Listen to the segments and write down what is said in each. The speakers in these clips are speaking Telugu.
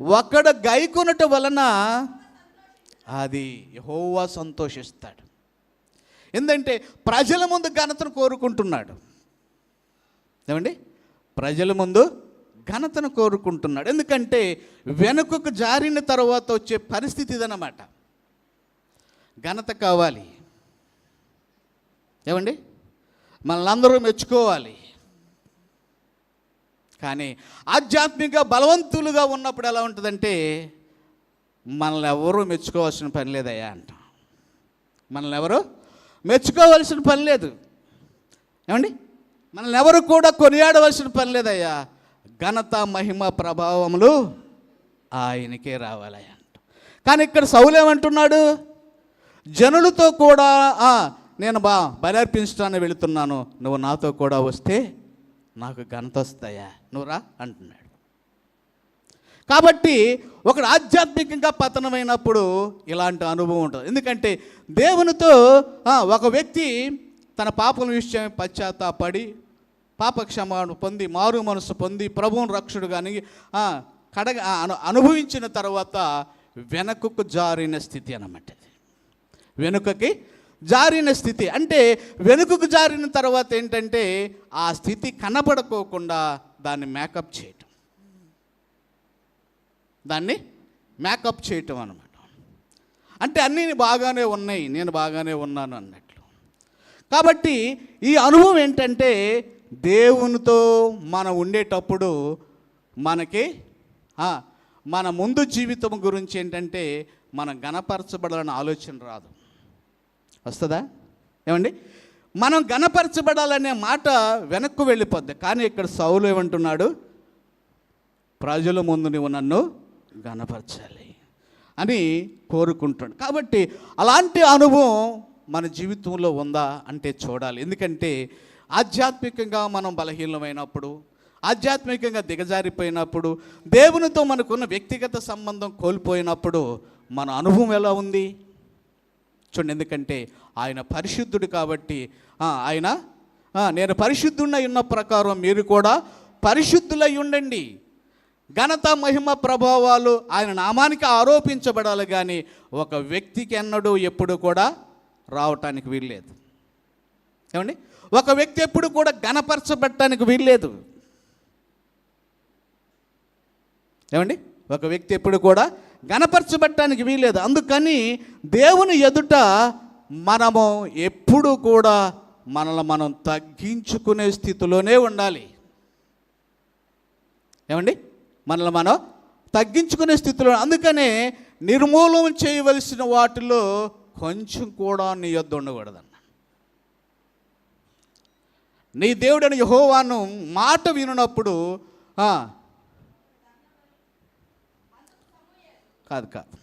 ఒకడు గైకొనట వలన అది యహోవా సంతోషిస్తాడు. ఎందుకంటే ప్రజల ముందు ఘనతను కోరుకుంటున్నాడు. ఏమండి? ప్రజల ముందు ఘనతను కోరుకుంటున్నాడు. ఎందుకంటే వెనుకకు జారిన తర్వాత వచ్చే పరిస్థితి ఇదన్నమాట. ఘనత కావాలి. ఏమండి? మనల్ని అందరూ మెచ్చుకోవాలి. కానీ ఆధ్యాత్మిక బలవంతులుగా ఉన్నప్పుడు ఎలా ఉంటుందంటే మనల్ని ఎవరూ మెచ్చుకోవాల్సిన పని లేదయ్యా అంటాం. మనల్ని ఎవరు మెచ్చుకోవాల్సిన పని లేదు. ఏమండి? మనల్ని ఎవరు కూడా కొనియాడవలసిన పని లేదయ్యా. ఘనత మహిమ ప్రభావములు ఆయనకే రావాలయ్యా అంట. కానీ ఇక్కడ సౌలేమంటున్నాడు జనులతో కూడా నేను బా బలర్పించడానికి వెళుతున్నాను. నువ్వు నాతో కూడా వస్తే నాకు ఘనత వస్తాయా నువ్వురా అంటున్నాడు. కాబట్టి ఒకడు ఆధ్యాత్మికంగా పతనమైనప్పుడు ఇలాంటి అనుభవం ఉంటుంది. ఎందుకంటే దేవునితో ఒక వ్యక్తి తన పాపల విషయం పశ్చాత్తాపడి పాపక్షమాను పొంది మారు మనసు పొంది ప్రభువుని రక్షుడు కానీ కడగ అను అనుభవించిన తర్వాత వెనకకు జారిన స్థితి అన్నమాట వెనుకకి జారిన స్థితి. అంటే వెనుకకు జారిన తర్వాత ఏంటంటే ఆ స్థితి కనబడుకోకుండా దాన్ని మేకప్ చేయటం. దాన్ని మేకప్ చేయటం అనమాట అంటే అన్నీ బాగానే ఉన్నాయి నేను బాగానే ఉన్నాను అన్నట్లు. కాబట్టి ఈ అనుభవం ఏంటంటే దేవునితో మనం ఉండేటప్పుడు మనకి మన ముందు జీవితం గురించి ఏంటంటే మనం గణపరచబడాలని ఆలోచన రాదు. వస్తుందా? ఏమండి? మనం గణపరచబడాలనే మాట వెనక్కు వెళ్ళిపోద్ది. కానీ ఇక్కడ సౌలు ఏమంటున్నాడు? ప్రజల ముందు నువ్వు నన్ను గణపరచాలి అని కోరుకుంటాడు కాబట్టి అలాంటి అనుభవం మన జీవితంలో ఉందా అంటే చూడాలి. ఎందుకంటే ఆధ్యాత్మికంగా మనం బలహీనమైనప్పుడు ఆధ్యాత్మికంగా దిగజారిపోయినప్పుడు దేవునితో మనకున్న వ్యక్తిగత సంబంధం కోల్పోయినప్పుడు మన అనుభవం ఎలా ఉంది? చూడండి ఎందుకంటే ఆయన పరిశుద్ధుడు కాబట్టి ఆయన నేను పరిశుద్ధుడై ఉన్న ప్రకారం మీరు కూడా పరిశుద్ధులై ఉండండి. ఘనత మహిమ ప్రభావాలు ఆయన నామానికి ఆరోపించబడాలి కానీ ఒక వ్యక్తికి ఎన్నడూ ఎప్పుడు కూడా రావటానికి వీల్లేదు. ఏమండి? ఒక వ్యక్తి ఎప్పుడు కూడా గణపరచబట్టడానికి వీల్లేదు. ఏమండి? ఒక వ్యక్తి ఎప్పుడు కూడా గణపరచబట్టడానికి వీలేదు అందుకని దేవుని ఎదుట మనము ఎప్పుడు కూడా మనల్ని మనం తగ్గించుకునే స్థితిలోనే ఉండాలి. ఏమండి? మనల్ని మనం తగ్గించుకునే స్థితిలో అందుకనే నిర్మూలన చేయవలసిన వాటిలో కొంచెం కూడా నీ యొద్ ఉండకూడదన్న. నీ దేవుడని యహోవాను మాట వినున్నప్పుడు కాదు కాదు.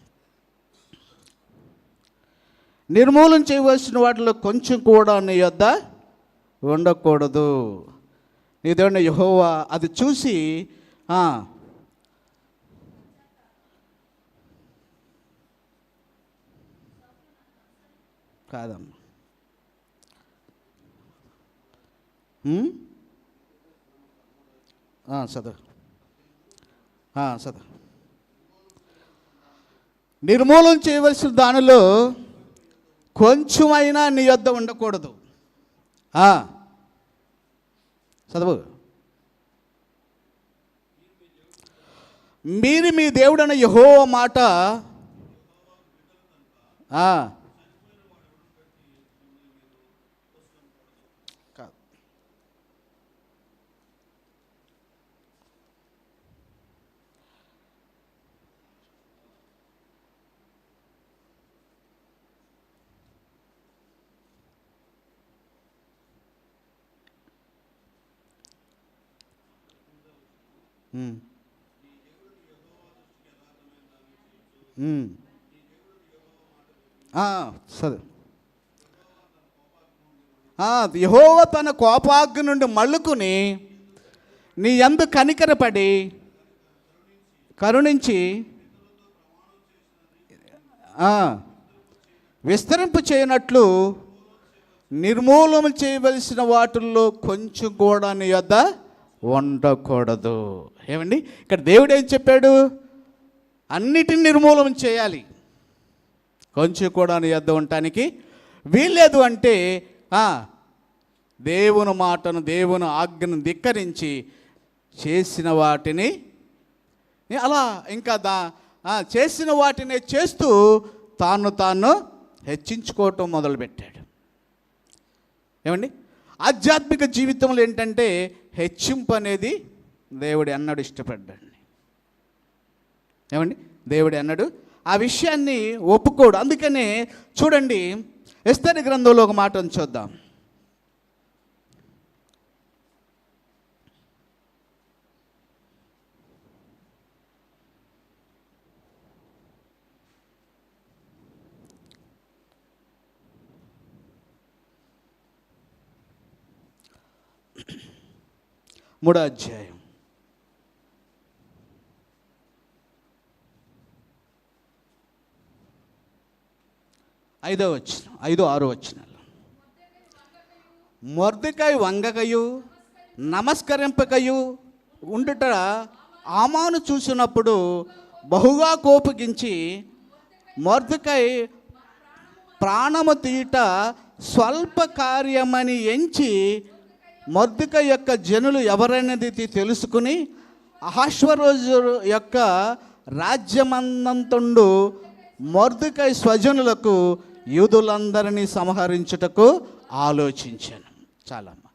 నిర్మూలన చేయవలసిన వాటిలో కొంచెం కూడా నీ యొద్ద ఉండకూడదు. నీ దేవుడిని యహోవా అది చూసి కాదమ్మా. ఉమ్? చదువు చదువు నిర్మూలన చేయవలసిన దానిలో కొంచెమైనా నీ యొద్ద ఉండకూడదు. చదువు. మీరు మీ దేవుడైన యహో మాట సరే. యహోవ తన కోపాగ్ని నుండి మళ్ళుకుని నీ ఎందు కనికరపడి కరుణించి విస్తరింపు చేయనట్లు నిర్మూలన చేయవలసిన వాటిల్లో కొంచెం కూడా నీ యొద్ద ఉండకూడదు ఏమండి? ఇక్కడ దేవుడు ఏం చెప్పాడు? అన్నిటిని నిర్మూలన చేయాలి. కొంచెం కూడా నీ యొద్ద ఉండటానికి వీల్లేదు అంటే దేవుని మాటను దేవుని ఆజ్ఞను ధిక్కరించి చేసిన వాటిని అలా ఇంకా దా చేసిన వాటిని చేస్తూ తాను తాను హెచ్చించుకోవటం మొదలుపెట్టాడు. ఏమండి? ఆధ్యాత్మిక జీవితంలో ఏంటంటే హెచ్చింపు అనేది దేవుడు అన్నాడు ఇష్టపడ్డాడు. ఏమండి? దేవుడు అన్నాడు ఆ విషయాన్ని ఒప్పుకోడు. అందుకనే చూడండి ఎస్తరి గ్రంథంలో ఒక మాట చూద్దాం. మూడో అధ్యాయం. ఐదో వచ్చిన ఐదో ఆరో వచ్చినాలు మొర్దికాయ వంగకయు నమస్కరింపకయు ఉండుట ఆమాను చూసినప్పుడు బహుగా కోపగించి మొర్దికాయ ప్రాణము తీయుట స్వల్ప కార్యమని ఎంచి మొద్దిక యొక్క జనులు ఎవరనేది తెలుసుకుని అహాశ్వరోజు యొక్క రాజ్యమందంతుండు మర్దుకై స్వజనులకు యూదులందరినీ సంహరించుటకు ఆలోచించాను. చాలమ్మ.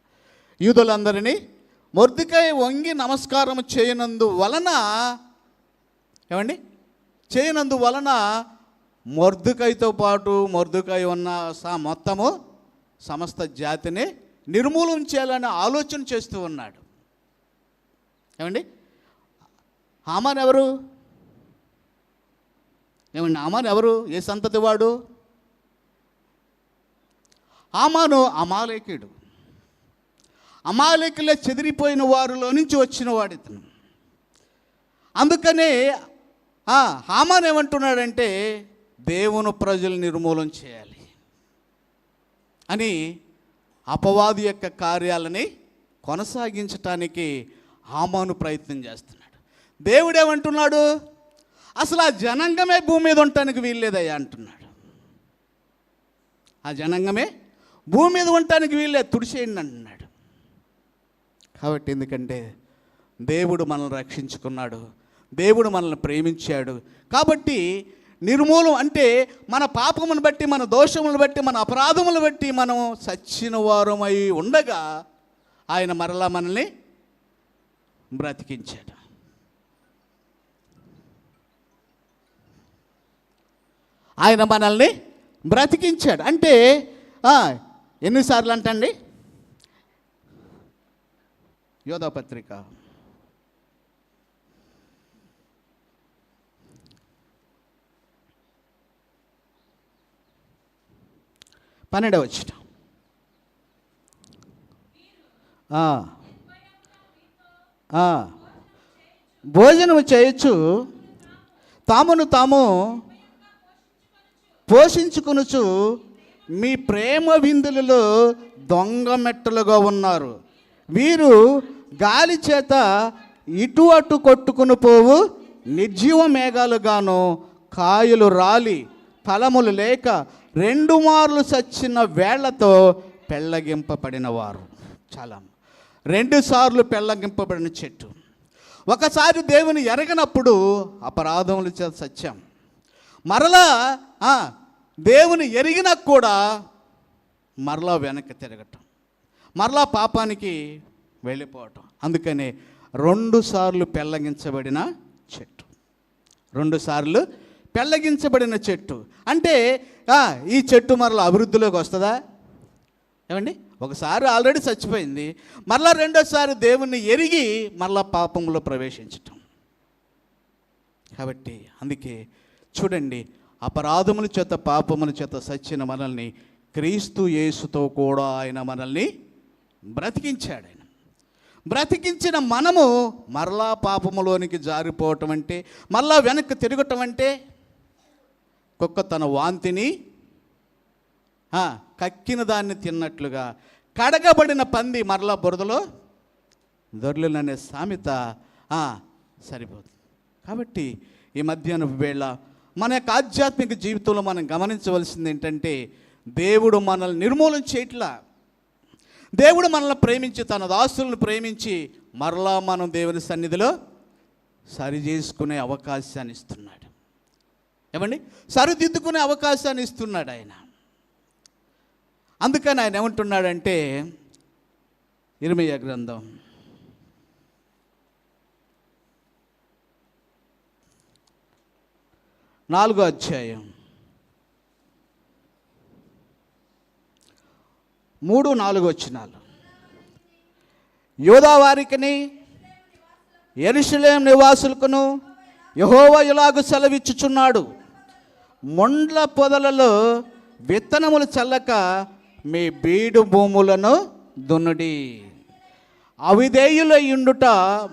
యూదులందరినీ మొర్దికై వంగి నమస్కారం చేయనందు వలన ఏమండి? చేయనందు వలన మొర్దుకైతో పాటు మొర్దుకై ఉన్న సా మొత్తము సమస్త జాతిని నిర్మూలన చేయాలని ఆలోచన చేస్తూ ఉన్నాడు. ఏమండి? హామాన్ ఎవరు? ఏమండి? హామాన్ ఎవరు? ఏ సంతతి వాడు? హామాను అమాలేకుడు అమాలేకులే చెదిరిపోయిన వారిలో నుంచి వచ్చిన వాడు ఇతను. అందుకనే హామాన్ ఏమంటున్నాడంటే దేవుని ప్రజలు నిర్మూలన చేయాలి అని అపవాది యొక్క కార్యాలని కొనసాగించటానికి ఆమాను ప్రయత్నం చేస్తున్నాడు. దేవుడేమంటున్నాడు? అసలు ఆ జనాంగమే భూమి మీద ఉండటానికి వీల్లేదయ్యా అంటున్నాడు. ఆ జనాంగమే భూమి మీద ఉండటానికి వీల్లేదు తుడిచేయండి అంటున్నాడు. కాబట్టి ఎందుకంటే దేవుడు మనల్ని రక్షించుకున్నాడు దేవుడు మనల్ని ప్రేమించాడు. కాబట్టి నిర్మూలం అంటే మన పాపమును బట్టి మన దోషములను బట్టి మన అపరాధములను బట్టి మనం సచ్చిన వారమై ఉండగా ఆయన మరలా మనల్ని బ్రతికించాడు. ఆయన మనల్ని బ్రతికించాడు. అంటే ఎన్నిసార్లు అంటండి? యోధా పన్నెండవ వచ్చిన. భోజనము చేయొచ్చు తామును తాము పోషించుకునుచు మీ ప్రేమ విందులలో దొంగ మెట్టలుగా ఉన్నారు. వీరు గాలి చేత ఇటు అటు కొట్టుకుని పోవు నిర్జీవ మేఘాలుగాను కాయలు రాలి. ఫలములు లేక రెండు మార్లు చచ్చిన వేళ్ళతో పెళ్ళగింపబడిన వారు చాలా. రెండు సార్లు పెళ్ళగింపబడిన చెట్టు. ఒకసారి దేవుని ఎరగనప్పుడు అపరాధములు చేత సత్యం మరలా దేవుని ఎరిగినా కూడా మరలా వెనక్కి తిరగటం. మరలా పాపానికి వెళ్ళిపోవటం. అందుకనే రెండు సార్లు పెళ్ళగించబడిన చెట్టు. రెండు సార్లు పెళ్ళగించబడిన చెట్టు. అంటే ఈ చెట్టు మరలా అభివృద్ధిలోకి వస్తుందా? ఏమండి? ఒకసారి ఆల్రెడీ చచ్చిపోయింది. మరలా రెండోసారి దేవుణ్ణి ఎరిగి మరలా పాపంలో ప్రవేశించటం. కాబట్టి అందుకే చూడండి అపరాధముల చేత పాపముల చేత సచ్చిన మనల్ని క్రీస్తు యేసుతో కూడా ఆయన మనల్ని బ్రతికించాడు ఆయన. బ్రతికించిన మనము మరలా పాపములోనికి జారిపోవటం అంటే మరలా వెనక్కి తిరగటం అంటే కుక్క తన వాంతిని కక్కిన దాన్ని తిన్నట్లుగా కడగబడిన పంది మరలా బురదలో దొర్లులు అనే సామెత సరిపోతుంది కాబట్టి ఈ మధ్యాహ్నం వేళ మన యొక్క ఆధ్యాత్మిక జీవితంలో మనం గమనించవలసింది ఏంటంటే దేవుడు మనల్ని నిర్మూలన చేయట్లా. దేవుడు మనల్ని ప్రేమించి తన దాసులను ప్రేమించి మరలా మనం దేవుని సన్నిధిలో సరి చేసుకునే అవకాశాన్ని ఇస్తున్నాడు. ఏమండి? సరిదిద్దుకునే అవకాశాన్ని ఇస్తున్నాడు ఆయన. అందుకని ఆయన ఏమంటున్నాడంటే ఇరిమయ్య గ్రంథం. నాలుగో అధ్యాయం. మూడు నాలుగు వచ్చినాలు యోధా వారికిని ఎరుషలేం నివాసులకును యహోవా ఇలాగు సెలవిచ్చుచున్నాడు. మొండ్ల పొదలలో విత్తనములు చల్లక మీ బీడు భూములను దున్నుడి. అవిధేయులయ్యుండుట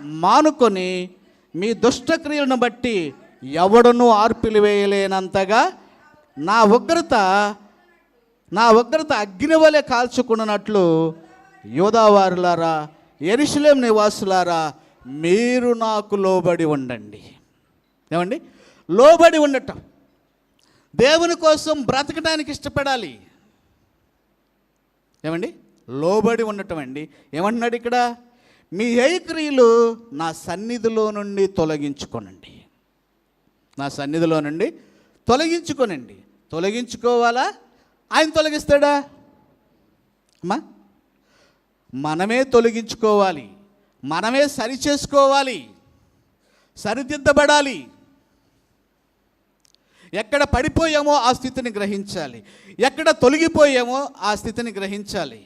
మానుకొని మీ దుష్టక్రియలను బట్టి ఎవడును ఆర్పిలివేయలేనంతగా నా ఉగ్రత నా ఉగ్రత అగ్ని వలె కాల్చుకున్నట్లు యోధావారులారా ఎరుషలేం నివాసులారా మీరు నాకు లోబడి ఉండండి. ఏమండి? లోబడి ఉండటం. దేవుని కోసం బ్రతకడానికి ఇష్టపడాలి. ఏమండి? లోబడి ఉండటం అండి. ఏమంటున్నాడు ఇక్కడ? మీ హేయక్రియలు నా సన్నిధిలో నుండి తొలగించుకోనండి. నా సన్నిధిలో నుండి తొలగించుకోనండి. తొలగించుకోవాలా? ఆయన తొలగిస్తాడా? అమ్మా మనమే తొలగించుకోవాలి. మనమే సరి చేసుకోవాలి సరిదిద్దబడాలి. ఎక్కడ పడిపోయామో ఆ స్థితిని గ్రహించాలి. ఎక్కడ తొలగిపోయామో ఆ స్థితిని గ్రహించాలి.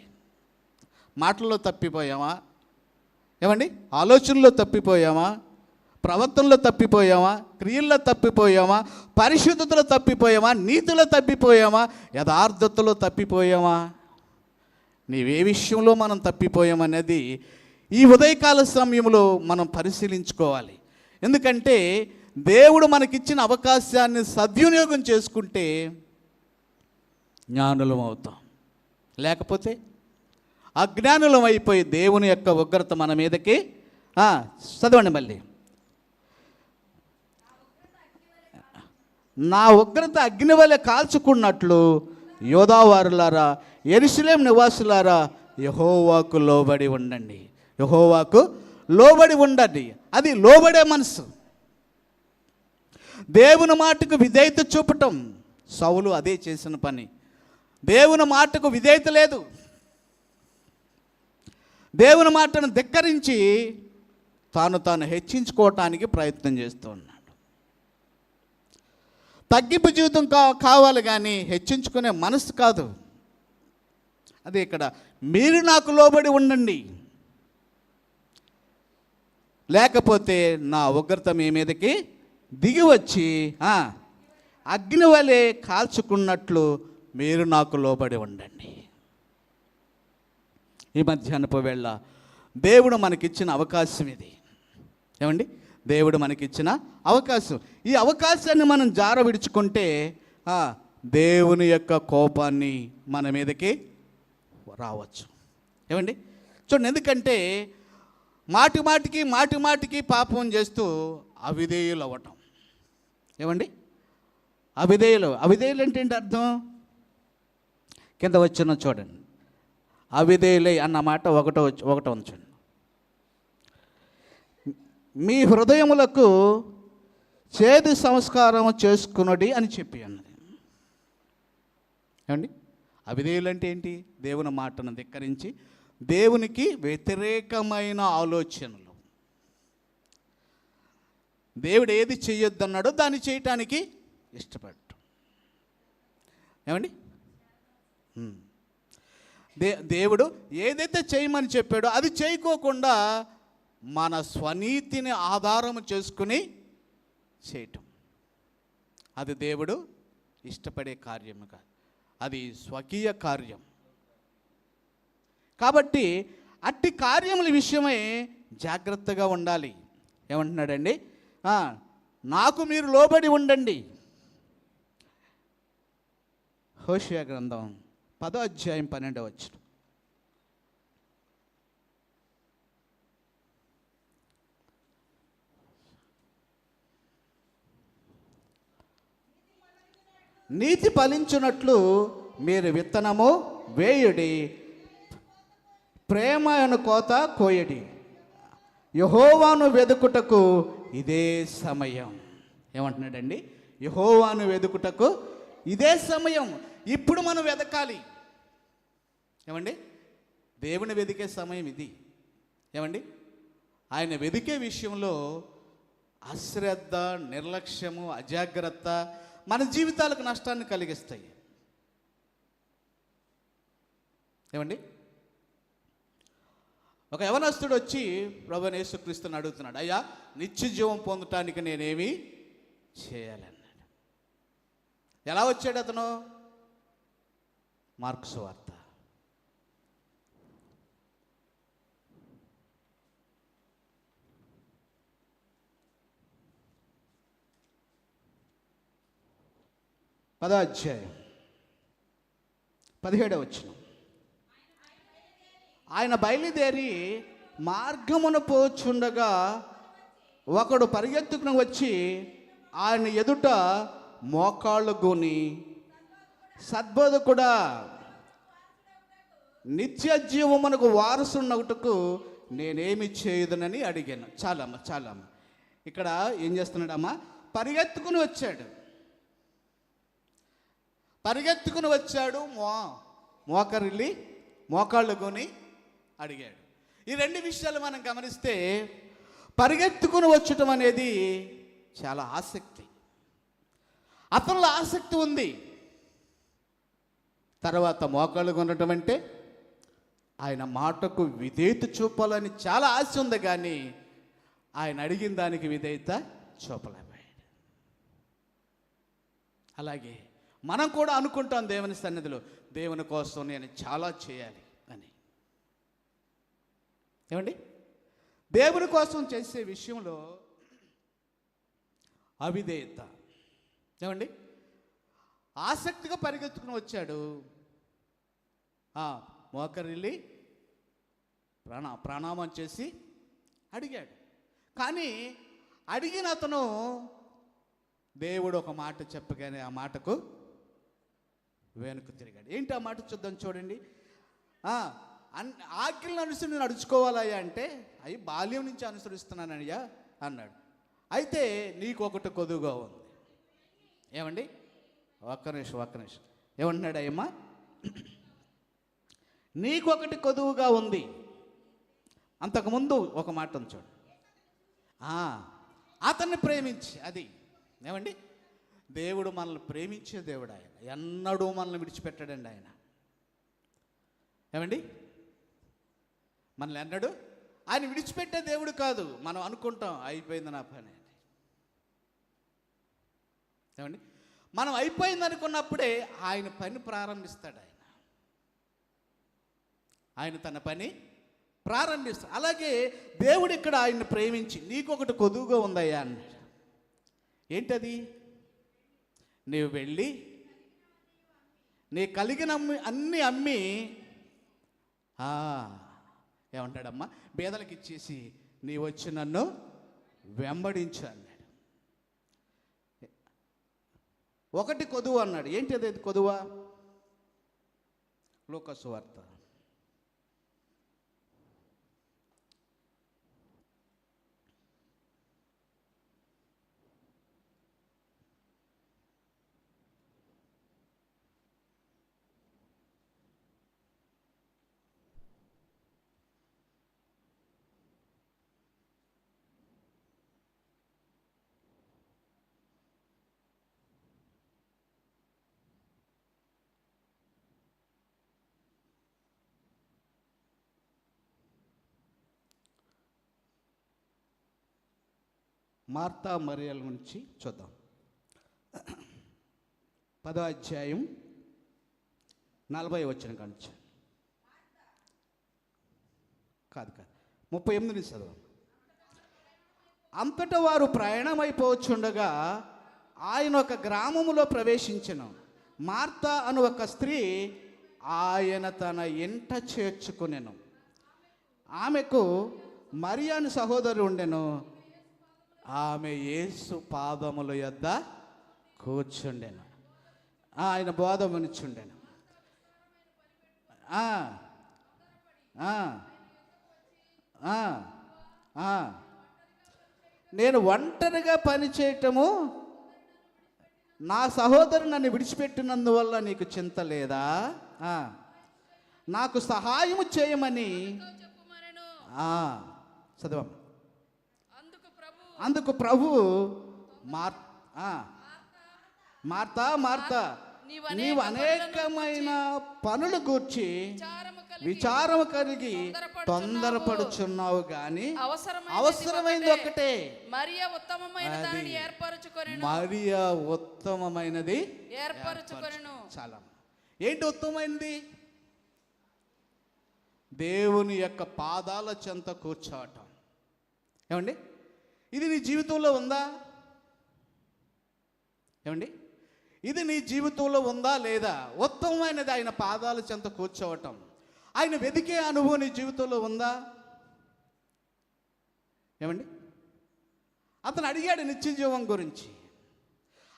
మాటల్లో తప్పిపోయామా? ఏమండి? ఆలోచనలో తప్పిపోయామా? ప్రవర్తనలో తప్పిపోయామా? క్రియల్లో తప్పిపోయామా? పరిశుద్ధతలో తప్పిపోయామా? నీతిలో తప్పిపోయామా? యథార్థతలో తప్పిపోయామా? నీవే విషయంలో మనం తప్పిపోయామనేది ఈ ఉదయకాల సమయంలో మనం పరిశీలించుకోవాలి. ఎందుకంటే దేవుడు మనకిచ్చిన అవకాశాన్ని సద్వినియోగం చేసుకుంటే జ్ఞానులం అవుతాం. లేకపోతే అజ్ఞానులం అయిపోయి దేవుని యొక్క ఉగ్రత మన మీదకి చదవండి మళ్ళీ. నా ఉగ్రత అగ్ని వలె కాల్చుకున్నట్లు యోధావారులారా ఎరుసలేం నివాసులారా యహోవాకు లోబడి ఉండండి. యహోవాకు లోబడి ఉండండి. అది లోబడే మనసు. దేవుని మాటకు విధేయత చూపటం. సౌలు అదే చేసిన పని. దేవుని మాటకు విధేయత లేదు. దేవుని మాటను ధిక్కరించి తాను తాను హెచ్చించుకోవటానికి ప్రయత్నం చేస్తూ ఉన్నాడు. తగ్గింపు జీవితం కా కావాలి కానీ హెచ్చించుకునే మనసు కాదు. అదే ఇక్కడ మీరు నాకు లోబడి ఉండండి. లేకపోతే నా ఉగ్రత మీ మీదకి దిగి వచ్చి అగ్ని వలె కాల్చుకున్నట్లు మీరు నాకు లోబడి ఉండండి. ఈ మధ్యాహ్నపు వేళ దేవుడు మనకిచ్చిన అవకాశం ఇది. ఏమండి? దేవుడు మనకిచ్చిన అవకాశం. ఈ అవకాశాన్ని మనం జార విడుచుకుంటే దేవుని యొక్క కోపాన్ని మన మీదకి రావచ్చు. ఏమండి? చూడండి ఎందుకంటే మాటి మాటికి మాటి మాటికి పాపం చేస్తూ అవిధేయులు అవ్వటం ఏమండి? అవిధేయులు. అవిధేయులు అంటే ఏంటి అర్థం? కింద వచ్చిన చూడండి. అవిధేయులై అన్న మాట ఒకటో వచ్చి- ఒకటో ఉంచండి మీ హృదయములకు చేదు సంస్కారం చేసుకున్నది అని చెప్పి అన్నది. ఏమండి? అవిధేయులు అంటే ఏంటి? దేవుని మాటను ధిక్కరించి దేవునికి వ్యతిరేకమైన ఆలోచనలు. దేవుడు ఏది చేయొద్దన్నాడో దాన్ని చేయటానికి ఇష్టపడ్డు ఏమండి? దే దేవుడు ఏదైతే చేయమని చెప్పాడో అది చేయకోకుండా మన స్వనీతిని ఆధారం చేసుకుని చేయటం. అది దేవుడు ఇష్టపడే కార్యము కాదు. అది స్వకీయ కార్యం. కాబట్టి అట్టి కార్యముల విషయమై జాగ్రత్తగా ఉండాలి. ఏమంటున్నాడండి? నాకు మీరు లోబడి ఉండండి. హోషియా గ్రంథం పదో అధ్యాయం పన్నెండవ వచ్చిన నీతి ఫలించున్నట్లు మీరు విత్తనము వేయుడి ప్రేమ అను కోత కోయడి. యహోవాను వెదుకుటకు ఇదే సమయం. ఏమంటున్నాడండి? యహోవాను వెదుకుటకు ఇదే సమయం. ఇప్పుడు మనం వెదకాలి. ఏమండి? దేవుని వెదికే సమయం ఇది. ఏమండి? ఆయన వెదికే విషయంలో అశ్రద్ధ నిర్లక్ష్యము అజాగ్రత్త మన జీవితాలకు నష్టాన్ని కలిగిస్తాయి. ఏమండి? ఒక యవనస్తుడు వచ్చి ప్రభు యేసుక్రీస్తుని అడుగుతున్నాడు అయ్యా నిత్య జీవం పొందటానికి నేనేమి చేయాలన్నాడు. ఎలా వచ్చాడు అతను? మార్క్స్ వార్త. పదాధ్యాయం. పదిహేడవ వచ్చిన ఆయన బయలుదేరి మార్గమున పోచుండగా ఒకడు పరిగెత్తుకుని వచ్చి ఆయన ఎదుట మోకాళ్ళు గోని సద్బోధకుడా నిత్య జీవమునకు వారసున్నట్టుకు నేనేమి చేయదునని అడిగాను. చాలమ్మ చాలమ్మ. ఇక్కడ ఏం చేస్తున్నాడమ్మా? పరిగెత్తుకుని వచ్చాడు. పరిగెత్తుకుని వచ్చాడు మో మోకరిల్లి మోకాళ్ళు కొని అడిగాడు. ఈ రెండు విషయాలు మనం గమనిస్తే పరిగెత్తుకుని వచ్చటం అనేది చాలా ఆసక్తి. అతనిలో ఆసక్తి ఉంది. తర్వాత మోకాళ్ళు కొనటం అంటే ఆయన మాటకు విధేయత చూపాలని చాలా ఆశ ఉంది కానీ ఆయన అడిగిన దానికి విధేయత చూపలేకపోయాడు. అలాగే మనం కూడా అనుకుంటాం దేవుని సన్నిధిలో దేవుని కోసం నేను చాలా చేయాలి అని. ఏమండి? దేవుని కోసం చేసే విషయంలో అవిధేయత. ఏమండి? ఆసక్తిగా పరిగెత్తుకుని వచ్చాడు. ఆ, మోకరిల్లి ప్రాణ ప్రణామం చేసి అడిగాడు. కానీ అడిగిన అతను దేవుడు ఒక మాట చెప్పగానే ఆ మాటకు వెనుక తిరిగాడు. ఏంటి ఆ మాట చూద్దాం చూడండి. అన్ ఆజ్ఞలను అనుసరి నేను నడుచుకోవాలయ్యా అంటే అవి బాల్యం నుంచి అనుసరిస్తున్నానయ్యా అన్నాడు. అయితే నీకు ఒకటి కొదువుగా ఉంది. ఏమండి? ఒక్క నిమిషం ఒక్క నిమిషం. ఏమంటున్నాడు అయ్యమ్మా? నీకొకటి కొదువుగా ఉంది. అంతకుముందు ఒక మాట ఉంది చూడు. అతన్ని ప్రేమించి అది. ఏమండి? దేవుడు మనల్ని ప్రేమించే దేవుడు ఆయన. ఎన్నడూ మనల్ని విడిచిపెట్టాడండి ఆయన. ఏమండి? మనల్ని అన్నాడు? ఆయన విడిచిపెట్టే దేవుడు కాదు. మనం అనుకుంటాం అయిపోయింది నా పని అని. ఏమండి? మనం అయిపోయింది అనుకున్నప్పుడే ఆయన పని ప్రారంభిస్తాడు ఆయన. ఆయన తన పని ప్రారంభిస్తాడు. అలాగే దేవుడు ఇక్కడ ఆయన్ని ప్రేమించి నీకొకటి కొదువుగా ఉందయ్యా అన్నాడు. ఏంటది? నీవు వెళ్ళి నీ కలిగిన అన్ని అమ్మి ఏమంటాడమ్మా? బేదలకు ఇచ్చేసి నీ వచ్చి నన్ను వెంబడించు అన్నాడు. ఒకటి కొదువు అన్నాడు. ఏంటి అది కొదువా? లోకసు మార్తా మరియల నుంచి చూద్దాం. పదో అధ్యాయం నలభై వచ్చిన కానించి కాదు కాదు. ముప్పై ఎనిమిది నుంచి చదవం. అంతటా వారు ప్రయాణమైపోవచ్చుండగా ఆయన ఒక గ్రామములో ప్రవేశించను. మార్త అను ఒక స్త్రీ ఆయన తన ఇంట చేర్చుకునేను. ఆమెకు మరియాని సహోదరు ఉండెను. ఆమె యేసు పాదముల యొద్ద కూర్చుండెను. ఆయన బోధ వినుచుండెను. నేను ఒంటరిగా పని చేయటము నా సహోదరు నన్ను విడిచిపెట్టినందువల్ల నీకు చింత లేదా. నాకు సహాయము చేయమని. తో చెప్పుమనెను ఆ, చదవం అందుకు ప్రభు అందుకు ప్రభువు మార్ మార్తా మార్తా. నీవు నీవు అనేక అనేకమైన పనులు గూర్చి విచారము కలిగి తొందరపడుచున్నావు. గాని అవసరమైనది ఒకటే. మరియ ఉత్తమమైన అది. దానిని ఏర్పరచుకొనెను. మరియా ఉత్తమమైనది ఏర్పరచుకొనెను. చాలా. ఏంటి ఉత్తమమైనది? దేవుని యొక్క పాదాల చెంత కూర్చోవటం. ఏమండి? ఇది నీ జీవితంలో ఉందా? ఏమండి? ఇది నీ జీవితంలో ఉందా లేదా? ఉత్తమమైనది ఆయన పాదాల చెంత కూర్చోవటం. ఆయన వెతికే అనుభవం నీ జీవితంలో ఉందా? ఏమండి? అతను అడిగాడు నిత్య జీవం గురించి.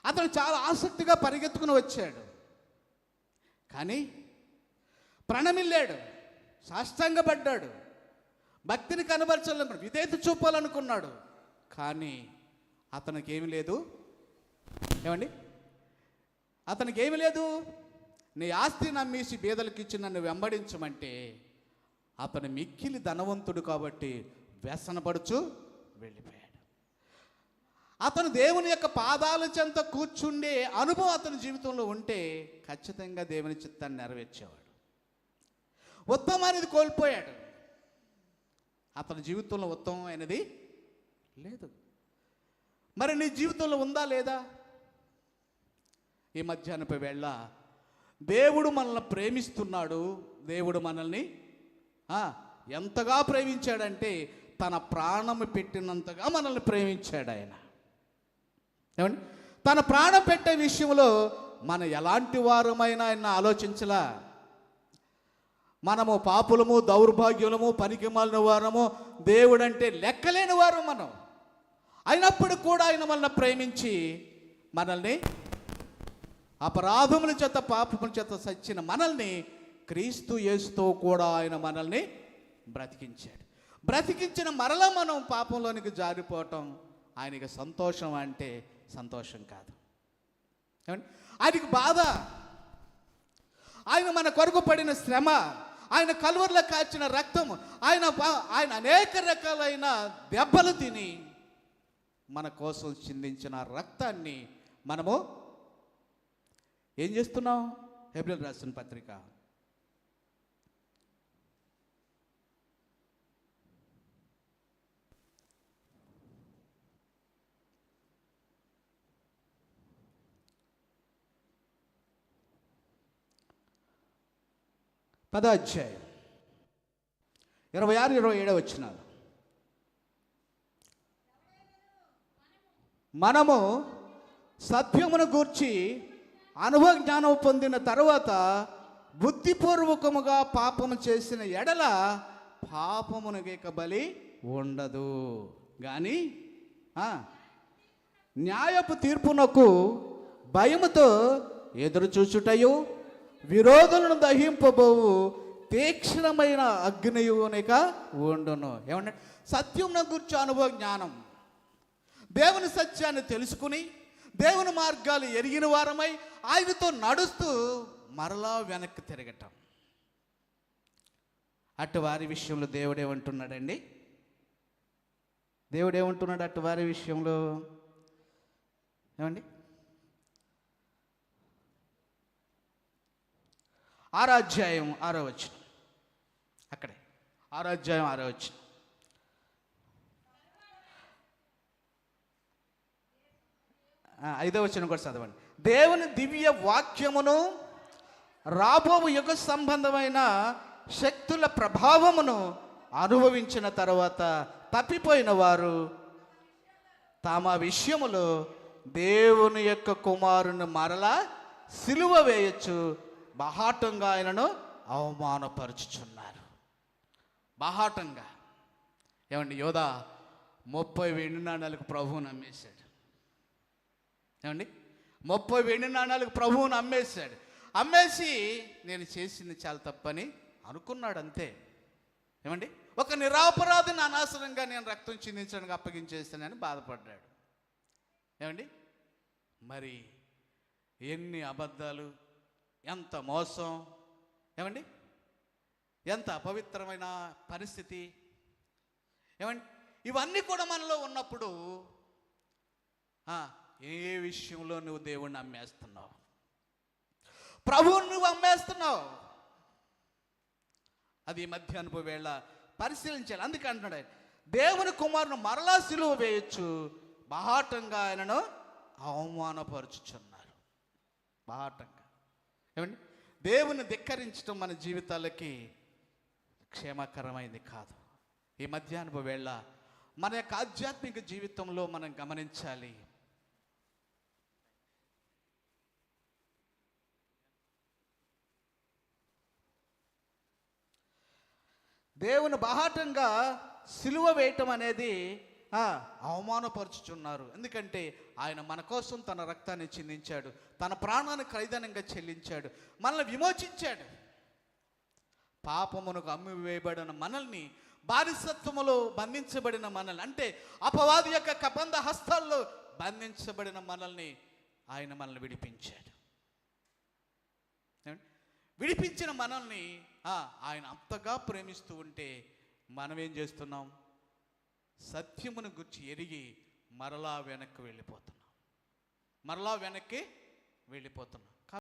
అతను చాలా ఆసక్తిగా పరిగెత్తుకుని వచ్చాడు. కానీ ప్రణమిల్లాడు సాష్టాంగపడ్డాడు. భక్తిని కనబరచాలనుకున్నాడు విధేయత చూపాలనుకున్నాడు. కానీ అతనికి ఏమి లేదు. ఏమండి? అతనికి ఏమి లేదు. నీ ఆస్తి నమ్మేసి బీదలకు నన్ను వెంబడించమంటే అతను మిక్కిలి ధనవంతుడు కాబట్టి వ్యసనపడుచు వెళ్ళిపోయాడు. అతను దేవుని యొక్క పాదాల చెంత కూర్చుండే అనుభవం అతని జీవితంలో ఉంటే ఖచ్చితంగా దేవుని చిత్తాన్ని నెరవేర్చేవాడు. ఉత్తమం అనేది కోల్పోయాడు. అతని జీవితంలో ఉత్తమం అనేది లేదు. మరి నీ జీవితంలో ఉందా లేదా? ఈ మధ్యాహ్నపు వేళ దేవుడు మనల్ని ప్రేమిస్తున్నాడు. దేవుడు మనల్ని ఎంతగా ప్రేమించాడంటే తన ప్రాణం పెట్టినంతగా మనల్ని ప్రేమించాడు ఆయన. ఏమండి? తన ప్రాణం పెట్టే విషయంలో మన ఎలాంటి వారమైనా ఆయన ఆలోచించలా. మనము పాపులము దౌర్భాగ్యులము పనికి మాలిన వారము దేవుడంటే లెక్కలేని వారు మనం. అయినప్పుడు కూడా ఆయన మనల్ని ప్రేమించి మనల్ని అపరాధముల చేత పాపముల చేత సచ్చిన మనల్ని క్రీస్తు యేసుతో కూడా ఆయన మనల్ని బ్రతికించాడు. బ్రతికించిన మరలా మనం పాపంలోనికి జారిపోవటం ఆయనకి సంతోషం అంటే సంతోషం కాదు. ఆయనకి బాధ. ఆయన మన కొరకు పడిన శ్రమ ఆయన కలువరిలో కాచిన రక్తం ఆయన పా- ఆయన అనేక రకాలైన దెబ్బలు తిని మన కోసం చిందించిన రక్తాన్ని మనము ఏం చేస్తున్నాం? హెబ్రిల్ రాసిన పత్రిక. పదాధ్యాయం ఇరవై ఆరు ఇరవై ఏడవ వచ్చినారు మనము సత్యమును గూర్చి అనుభవ జ్ఞానం పొందిన తర్వాత బుద్ధిపూర్వకముగా పాపము చేసిన ఎడల పాపమునకేక బలి ఉండదు. కానీ న్యాయపు తీర్పునకు భయముతో ఎదురు చూచుటయు విరోధులను దహింపబోవు తీక్షణమైన అగ్నియునిక ఉండును. ఏమంటే సత్యం గురించి అనుభవ జ్ఞానం. దేవుని సత్యాన్ని తెలుసుకుని దేవుని మార్గాలు ఎరిగిన వారమై ఆయనతో నడుస్తూ మరలా వెనక్కి తిరగటం. అటు వారి విషయంలో దేవుడేమంటున్నాడండి దేవుడేమంటున్నాడు అటువారి అటు వారి విషయంలో? ఏమండి? ఆరాధ్యాయం ఆరో వచ్చిన అక్కడే. ఆరాధ్యాయం ఆరో వచ్చిన ఐదో వచ్చిన కూడా చదవండి. దేవుని దివ్య వాక్యమును రాబో యుగ సంబంధమైన శక్తుల ప్రభావమును అనుభవించిన తర్వాత తప్పిపోయిన వారు తమ విషయములో దేవుని యొక్క కుమారుని మరలా సిలువ వేయచ్చు. బహాటంగా ఆయనను అవమానపరుచుచున్నారు. బహాటంగా. ఏమండి యోధా ముప్పై వెండి నాణాలకు ప్రభువు నమ్మేశాడు. ఏమండి? ముప్పై వెండి నాణాలకు ప్రభువుని అమ్మేశాడు అమ్మేసి నేను చేసింది చాలా తప్పని అనుకున్నాడు అంతే. ఏమండి? ఒక నిరాపరాధిని అనవసరంగా నేను రక్తం చిందించడానికి అప్పగించేస్తానని బాధపడ్డాడు. ఏమండి? మరి ఎన్ని అబద్ధాలు? ఎంత మోసం? ఏమండి? ఎంత అపవిత్రమైన పరిస్థితి? ఏమండి? ఇవన్నీ కూడా మనలో ఉన్నప్పుడు ఏ విషయంలో నువ్వు దేవుణ్ణి అమ్మేస్తున్నావు ప్రభువుని నువ్వు అమ్మేస్తున్నావు అది ఈ మధ్యాహ్నపు వేళ పరిశీలించాలి అందుకే అంటున్నాడు దేవుని కుమారుని మరలా సిలువ వేయొచ్చు. బహాటంగా ఆయనను అవమానపరుచుచున్నారు. బహాటంగా. ఏమండి? దేవుని ధిక్కరించడం మన జీవితాలకి క్షేమకరమైంది కాదు. ఈ మధ్యాహ్నపు వేళ మన యొక్క ఆధ్యాత్మిక జీవితంలో మనం గమనించాలి. దేవుని బహాటంగా సిలువ వేయటం అనేది అవమానపరుచుచున్నారు. ఎందుకంటే ఆయన మన కోసం తన రక్తాన్ని చిందించాడు తన ప్రాణాన్ని ఖైదనంగా చెల్లించాడు మనల్ని విమోచించాడు. పాపమునకు అమ్మి వేయబడిన మనల్ని బానిసత్వములో బంధించబడిన మనల్ని అంటే అపవాది యొక్క కబంధ హస్తాల్లో బంధించబడిన మనల్ని ఆయన మనల్ని విడిపించాడు. విడిపించిన మనల్ని ఆయన అంతగా ప్రేమిస్తూ ఉంటే మనం ఏం చేస్తున్నాం? సత్యమును గుర్చి ఎరిగి మరలా వెనక్కి వెళ్ళిపోతున్నాం. మరలా వెనక్కి వెళ్ళిపోతున్నాం.